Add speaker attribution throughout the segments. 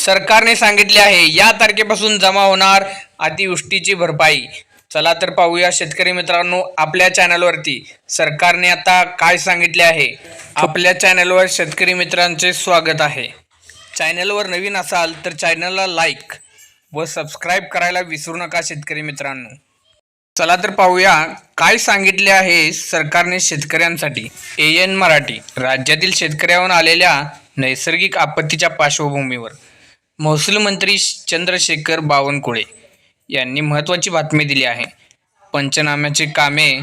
Speaker 1: सरकारने सांगितले आहे या तारखेपासून जमा होणार अतिवृष्टीची भरपाई. चला तर पाहूया शेतकरी मित्रांनो आपल्या चॅनलवरती. सरकारने आता काय सांगितले आहे? आपल्या चॅनलवर शेतकरी मित्रांचे स्वागत आहे. चॅनलवर नवीन असाल तर चॅनलला लाईक व सबस्क्राईब करायला विसरू नका शेतकरी मित्रांनो. चला तर पाहूया काय सांगितले आहे सरकारने शेतकऱ्यांसाठी. ए एन मराठी राज्यातील शेतकऱ्यावर आलेल्या नैसर्गिक आपत्तीच्या पार्श्वभूमीवर. महसूल मंत्री चंद्रशेखर बावनकुळे यांनी महत्त्वाची बातमी दिली आहे. पंचनाम्याची कामे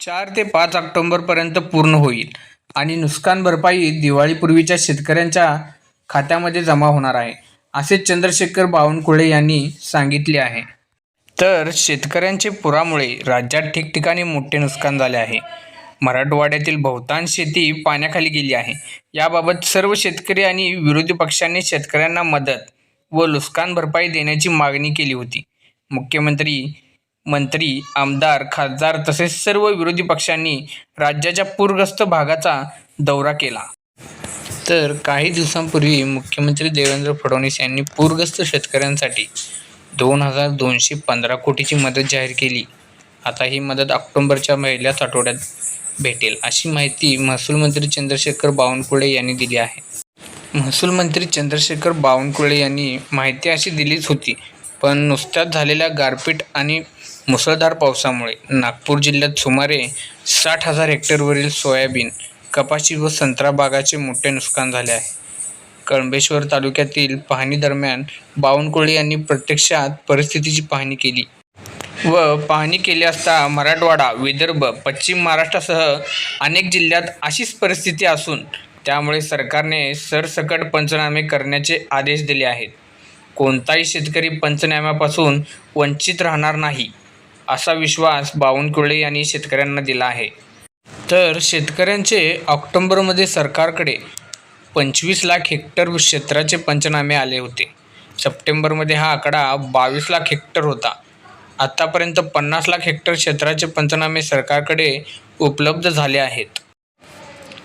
Speaker 1: चार ते पाच ऑक्टोंबरपर्यंत पूर्ण होईल आणि नुकसान भरपाई दिवाळीपूर्वीच्या शेतकऱ्यांच्या खात्यामध्ये जमा होणार आहे असे चंद्रशेखर बावनकुळे यांनी सांगितले आहे. तर शेतकऱ्यांचे पुरामुळे राज्यात ठिकठिकाणी मोठे नुकसान झाले आहे. मराठवाड्यातील बहुतांश शेती पाण्याखाली गेली आहे. याबाबत सर्व शेतकरी आणि विरोधी पक्षांनी शेतकऱ्यांना मदत व नुकसान भरपाई देण्याची मागणी केली होती. मुख्यमंत्री मंत्री आमदार खासदार तसेच सर्व विरोधी पक्षांनी राज्याच्या पूरग्रस्त भागाचा दौरा केला. तर काही दिवसांपूर्वी मुख्यमंत्री देवेंद्र फडणवीस यांनी पूरग्रस्त शेतकऱ्यांसाठी दोन हजार दोनशे पंधरा कोटीची मदत जाहीर केली. आता ही मदत ऑक्टोंबरच्या पहिल्याच आठवड्यात भेटेल अशी माहिती महसूल मंत्री चंद्रशेखर बावनकुळे यांनी दिली आहे. महसूल मंत्री चंद्रशेखर बावनकुळे यांनी माहिती अशी दिलीच होती पण नुसत्याच झालेल्या गारपीट आणि मुसळधार पावसामुळे नागपूर जिल्ह्यात सुमारे साठ हजार हेक्टरवरील सोयाबीन कपाशी व संत्रा बागाचे मोठे नुकसान झाले आहे. कळंबेश्वर तालुक्यातील पाहणी दरम्यान बावनकुळे यांनी प्रत्यक्षात परिस्थितीची पाहणी केली. व पाहणी केली असता मराठवाडा विदर्भ पश्चिम महाराष्ट्रासह अनेक जिल्ह्यात अशीच परिस्थिती असून त्यामुळे सरकारने सरसकट पंचनामे करण्याचे आदेश दिले आहेत. कोणताही शेतकरी पंचनाम्यापासून वंचित राहणार नाही असा विश्वास बावनकुळे यांनी शेतकऱ्यांना दिला आहे. तर शेतकऱ्यांचे ऑक्टोंबरमध्ये सरकारकडे पंचवीस लाख हेक्टर क्षेत्राचे पंचनामे आले होते. सप्टेंबरमध्ये हा आकडा बावीस लाख हेक्टर होता. आत्तापर्यंत पन्नास लाख हेक्टर क्षेत्राचे पंचनामे सरकारकडे उपलब्ध झाले आहेत.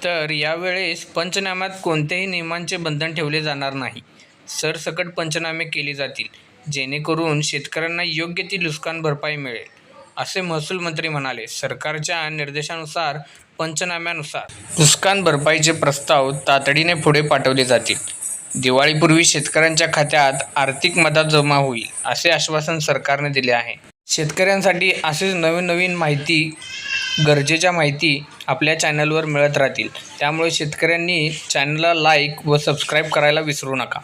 Speaker 1: तर यावेळेस पंचनाम्यात कोणत्याही नियमांचे बंधन ठेवले जाणार नाही. सरसकट पंचनामे केले जातील जेणेकरून शेतकऱ्यांना योग्य ती नुकसान भरपाई मिळेल असे महसूल मंत्री म्हणाले. सरकारच्या निर्देशानुसार पंचनाम्यानुसार नुकसान भरपाईचे प्रस्ताव तातडीने पुढे पाठवले जातील. दिवाळीपूर्वी शेतकऱ्यांच्या खात्यात आर्थिक मदत जमा होईल असे आश्वासन सरकारने दिले आहे. शेतकऱ्यांसाठी असेच नवीन नवीन माहिती गरजेच्या माहिती आपल्या चॅनलवर मिळत राहतील. त्यामुळे शेतकऱ्यांनी चॅनलला लाईक व सबस्क्राईब करायला विसरू नका.